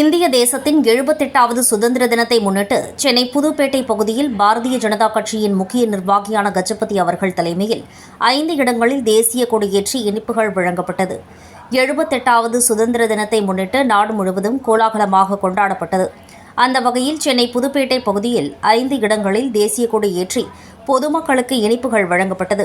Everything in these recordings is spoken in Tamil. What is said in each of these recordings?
இந்திய தேசத்தின் எழுபத்தெட்டாவது சுதந்திர தினத்தை முன்னிட்டு சென்னை புதுப்பேட்டை பகுதியில் பாரதிய ஜனதா கட்சியின் முக்கிய நிர்வாகியான கஜபதி அவர்கள் தலைமையில் ஐந்து இடங்களில் தேசிய கொடியேற்றி இனிப்புகள் வழங்கப்பட்டது. எழுபத்தெட்டாவது சுதந்திர தினத்தை முன்னிட்டு நாடு முழுவதும் கோலாகலமாக கொண்டாடப்பட்டது. அந்த வகையில் சென்னை புதுப்பேட்டை பகுதியில் ஐந்து இடங்களில் தேசிய கொடி ஏற்றி பொதுமக்களுக்கு இனிப்புகள் வழங்கப்பட்டது.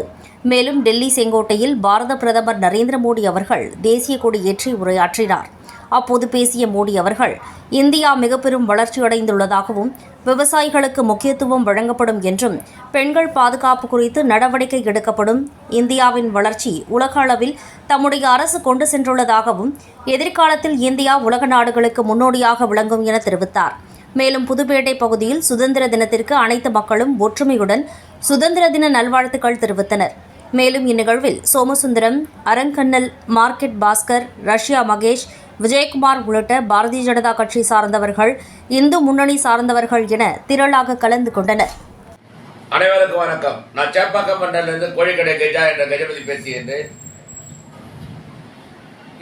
மேலும் டெல்லி செங்கோட்டையில் பாரத பிரதமர் நரேந்திர மோடி அவர்கள் தேசிய கொடி ஏற்றி உரையாற்றினார். அப்போது பேசிய மோடி அவர்கள் இந்தியா மிக பெரும் வளர்ச்சியடைந்துள்ளதாகவும் விவசாயிகளுக்கு முக்கியத்துவம் வழங்கப்படும் என்றும் பெண்கள் பாதுகாப்பு குறித்து நடவடிக்கை எடுக்கப்படும் இந்தியாவின் வளர்ச்சி உலக அளவில் தம்முடைய அரசு கொண்டு சென்றுள்ளதாகவும் எதிர்காலத்தில் இந்தியா உலக நாடுகளுக்கு முன்னோடியாக விளங்கும் என தெரிவித்தார். மேலும் புதுப்பேட்டை பகுதியில் சுதந்திர தினத்திற்கு அனைத்து மக்களும் ஒற்றுமையுடன் சுதந்திர தின நல்வாழ்த்துக்கள் தெரிவித்தனர். மேலும் இந்நிகழ்வில் சோமசுந்தரம் அரங்கண்ணல் மார்க்கெட் பாஸ்கர் ரஷ்யா மகேஷ் விஜயகுமார் உள்ளிட்ட பாரதிய ஜனதா கட்சி சார்ந்தவர்கள் இந்து முன்னணி சார்ந்தவர்கள் என திரளாக கலந்து கொண்டனர். அனைவருக்கும் வணக்கம். நான் சேப்பாக்கம் மண்டலிருந்து கோழிக்கடை கஜா என்ற கஜபதி பேசுகின்றேன்.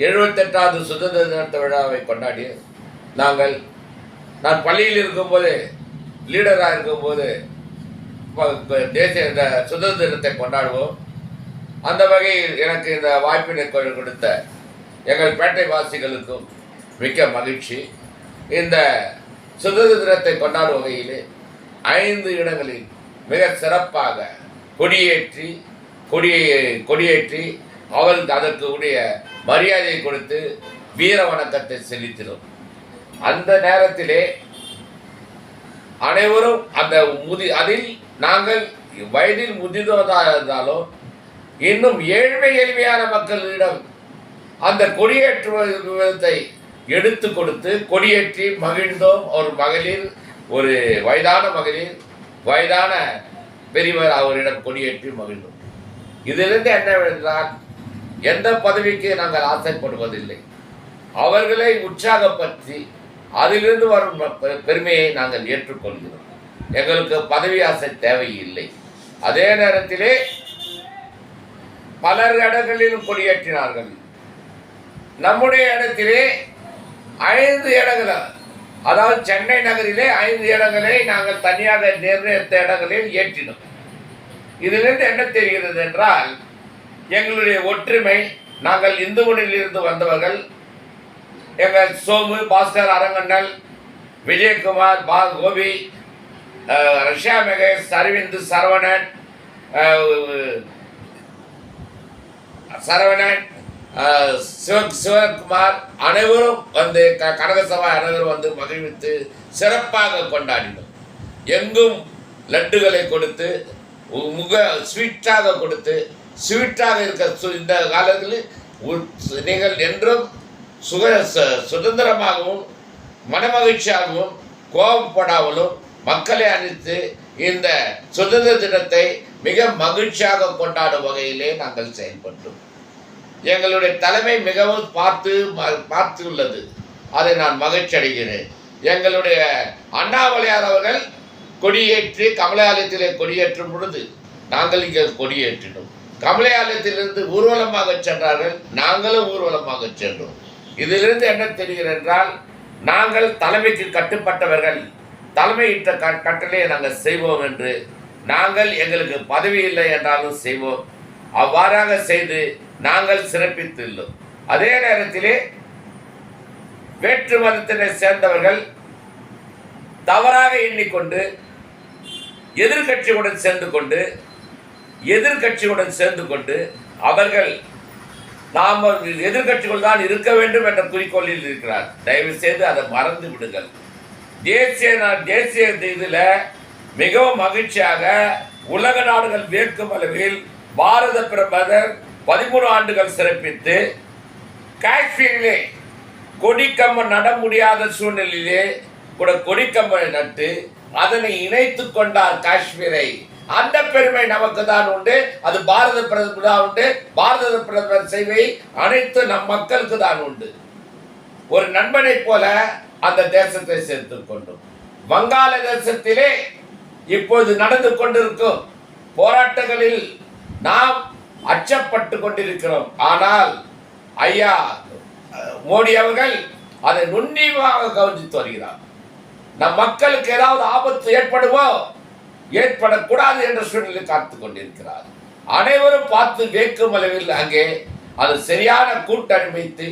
எழுபத்தெட்டாவது சுதந்திர தினத்த விழாவை கொண்டாடி நாங்கள் நான் பள்ளியில் இருக்கும்போது லீடராக இருக்கும்போது தேசிய இந்த சுதந்திர தினத்தை கொண்டாடுவோம். அந்த வகையில் எனக்கு இந்த வாய்ப்பினை கொடுத்த எங்கள் பேட்டை வாசிகளுக்கும் மிக்க மகிழ்ச்சி. இந்த சுதந்திர தினத்தை கொண்டாடும் வகையிலே ஐந்து இடங்களில் மிக சிறப்பாக கொடியேற்றி கொடியை கொடியேற்றி அவருக்கு அதற்கு உடைய மரியாதை கொடுத்து வீர வணக்கத்தை செலுத்தினோம். அந்த நேரத்திலே அனைவரும் அந்த முதி அதில் நாங்கள் வயதில் முதிர்ந்ததாக இருந்தாலும் இன்னும் ஏழ்மை எளிமையான மக்களிடம் அந்த கொடியேற்றுவதை எடுத்து கொடுத்து கொடியேற்றி மகிழ்ந்தோம். ஒரு மகளிர் ஒரு வயதான மகளிர் வயதான பெரியவர் அவரிடம் கொடியேற்றி மகிழ்ந்தோம். இதிலிருந்து என்னவென்றால் எந்த பதவிக்கு நாங்கள் ஆசைப்படுவதில்லை. அவர்களை உற்சாகப்படுத்தி அதிலிருந்து வரும் பெருமையை நாங்கள் ஏற்றுக்கொள்கிறோம். எங்களுக்கு பதவி ஆசை தேவையில்லை. அதே நேரத்திலே பலர் இடங்களிலும் கொடியேற்றினார்கள். நம்முடைய இடத்திலே ஐந்து இடங்கள் அதாவது சென்னை நகரிலே ஐந்து இடங்களை நாங்கள் தனியாக நிர்ணயித்த இடங்களில் ஏற்றினோம். இதிலிருந்து என்ன தெரிகிறது என்றால் எங்களுடைய ஒற்றுமை நாங்கள் இந்துமணியில் இருந்து வந்தவர்கள் எங்கள் சோமு பாஸ்கர் அரங்கண்ணல் விஜயகுமார் பா கோபி ரஷ்யா மகேஷ் அரவிந்த் சரவணன் சரவணன் சிவ சிவகுமார் அனைவரும் வந்து க கனகசபா அனைவரும் வந்து மகிழ்வித்து சிறப்பாக கொண்டாடினோம் எங்கும் லட்டுகளை கொடுத்து முக ஸ்வீட்டாக கொடுத்து ஸ்வீட்டாக இருக்க இந்த காலத்தில் உ- நீங்கள் என்றும் சுக சுதந்திரமாகவும் மனமகிழ்ச்சியாகவும் கோபப்படாமலும் மக்களை அழித்து இந்த சுதந்திர தினத்தை மிக மகிழ்ச்சியாக கொண்டாடும் வகையிலே நாங்கள் செயல்பட்டோம். எங்களுடைய தலைமை மிகவும் பார்த்து ம- பார்த்துள்ளது. அதை நான் மகிழ்ச்சி அடைகிறேன் எங்களுடைய அண்ணாமலையார் அவர்கள் கொடியேற்றி கமலாலயத்திலே கொடியேற்றும் பொழுது நாங்கள் இங்கே கொடியேற்றினோம். கமலாலயத்திலிருந்து ஊர்வலமாக சென்றார்கள். நாங்களும் ஊர்வலமாக சென்றோம். இதிலிருந்து என்ன தெரிகிறது என்றால் நாங்கள் தலைமைக்கு கட்டுப்பட்டவர்கள். தலைமையிட்ட க கட்டளையை நாங்கள் செய்வோம் என்று நாங்கள் எங்களுக்கு பதவி இல்லை என்றாலும் செய்வோம். அவ்வாறாக செய்து நாங்கள் சிறப்பித்துள்ளோம். அதே நேரத்திலே வேற்று மதத்தினை சேர்ந்தவர்கள் தவறாக எண்ணிக்கொண்டு எதிர்கட்சியுடன் சேர்ந்து கொண்டு எதிர்கட்சியுடன் சேர்ந்து கொண்டு அவர்கள் நாம் எதிர்க்கட்சிகள் தான் இருக்க வேண்டும் என்ற குறிக்கோளில் இருக்கிறார். தயவு செய்து அதை மறந்து விடுங்கள். தேசிய நா- தேசிய இதில் மிகவும் மகிழ்ச்சியாக உலக நாடுகள் வேட்கும் அளவில் பாரத பிரதமர் பதிமூணு ஆண்டுகள் சிறப்பித்து காஷ்மீரிலே கொடிக்கம்பம் நட முடியாத சூழ்நிலையிலே கூட கொடிக்கம்பை நட்டு அதனை இணைத்து கொண்டார் காஷ்மீரை. அந்த பெருமை நமக்கு தான் உண்டு அது பாரத பிரதமர் தான் உண்டு பாரத பிரதமர் சேவை அனைத்து நம் மக்களுக்கு தான் உண்டு. ஒரு நண்பனைப் போல அந்த தேசத்தை சேர்த்துக் கொண்டோம். வங்காள தேசத்திலே இப்போது நடந்து கொண்டிருக்கும் போராட்டங்களில் நாம் அச்சப்பட்டு கொண்டிருக்கிறோம். ஆனால் ஐயா மோடி அவர்கள் அதை நுண்ணியமாக கவனித்து வருகிறார். நம் மக்களுக்கு ஏதாவது ஆபத்து ஏற்படுமோ? ஏற்படக்கூடாது என்ற சூழ்நிலை காத்து கொண்டிருக்கிறார். அனைவரும் பார்த்து வேக்கும் அளவில் அங்கே அது சரியான கூட்டமைத்து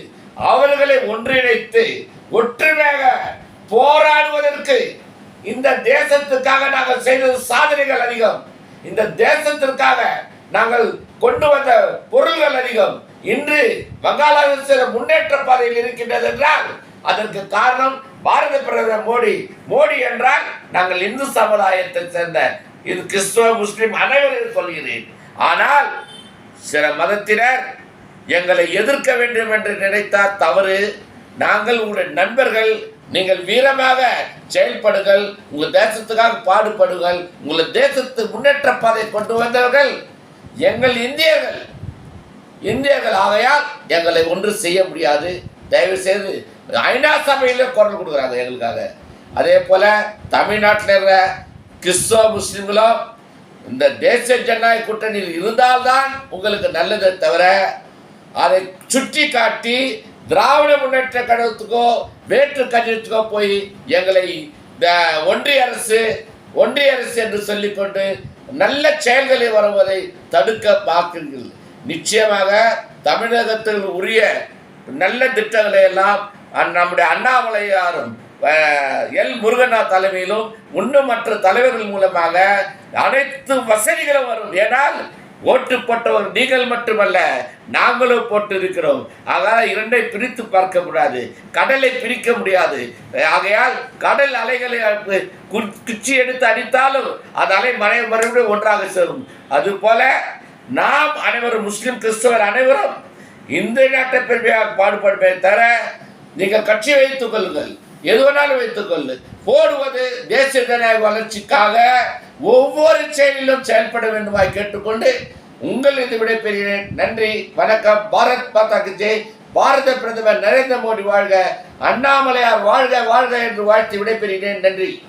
அவர்களை ஒன்றிணைத்து ஒற்றுமையாக போராடுவதற்கு இந்த தேசத்துக்காக நாங்கள் செய்தது சாதனைகள் அதிகம். இந்த தேசத்திற்காக நாங்கள் கொண்டு வந்த பொருள்கள் அதிகம். இன்று வங்காளதேச முன்னேற்ற பாதையில் இருக்கின்றது என்றால் அதற்கு காரணம் பாரத பிரதமர் மோடி. மோடி என்றால் நாங்கள் இந்து சமுதாயத்தை சேர்ந்த இது கிறிஸ்துவ முஸ்லிம் அனைவரையும் சொல்கிறேன். ஆனால் சில மதத்தினர் எங்களை எதிர்க்க வேண்டும் என்று நினைத்தால் தவறு. நாங்கள் உங்களுடைய நண்பர்கள் நீங்கள் வீரமாக செயல்படுங்கள் உங்கள் தேசத்துக்காக பாடுபடுங்கள் உங்கள் தேசத்து முன்னேற்ற பாதை கொண்டு வந்தவர்கள் எங்கள் இந்தியர்கள். இந்தியர்கள் ஆகையால் எங்களை ஒன்று செய்ய முடியாது. தயவு செய்து ஐநா சபையில் குரல் கொடுக்குறாங்க எங்களுக்காக. அதே போல தமிழ்நாட்டில் இருக்கிற கிறிஸ்தவ முஸ்லீம்களும் இந்த தேசிய ஜனநாயக கூட்டணியில் இருந்தால்தான் உங்களுக்கு நல்லதை தவிர அதை சுட்டி காட்டி திராவிட முன்னேற்ற கழகத்துக்கோ வேற்று கட்சித்துக்கோ போய் எங்களை இந்த ஒன்றிய அரசு ஒன்றிய அரசு என்று சொல்லிக்கொண்டு நல்ல செயல்களை வருவதை தடுக்க பார்க்குங்கள் நிச்சயமாக தமிழகத்தில் உரிய நல்ல திட்டங்களை எல்லாம் நம்முடைய அண்ணாமலையாரும் எல் முருகண்ணா தலைமையிலும் இன்னும் மற்ற தலைவர்கள் மூலமாக அனைத்து வசதிகளும் வரும். ஏனால் ஓட்டு போட்டவர் நீங்கள் மட்டுமல்ல நாங்களும் போட்டு இருக்கிறோம் ஆகையால் இரண்டை பிரித்து பார்க்க கூடாது கடலை பிரிக்க முடியாது. ஆகையால் கடல் அலைகளை குச்சி எடுத்து அடித்தாலும் அந்த அலை மறை மறுபடியும் ஒன்றாக சேரும். அதுபோல நாம் அனைவரும் முஸ்லிம் கிறிஸ்தவர் அனைவரும் இந்திய நாட்டை பெருமையாக பாடுபடுமே தவிர நீங்கள் கட்சி வைத்துக் கொள்ளுங்கள். எது வேணாலும் வைத்துக் கொள்ளு போடுவது தேசிய ஜனநாயக வளர்ச்சிக்காக ஒவ்வொரு செயலிலும் செயல்பட வேண்டுமாய் கேட்டுக்கொண்டு உங்கள் இது விடைபெறுகிறேன். நன்றி வணக்கம். பாரத் மாதா ஜெய். பாரத பிரதமர் நரேந்திர மோடி வாழ்க. அண்ணாமலையார் வாழ்க வாழ்க என்று வாழ்த்து விடைபெறுகிறேன். நன்றி.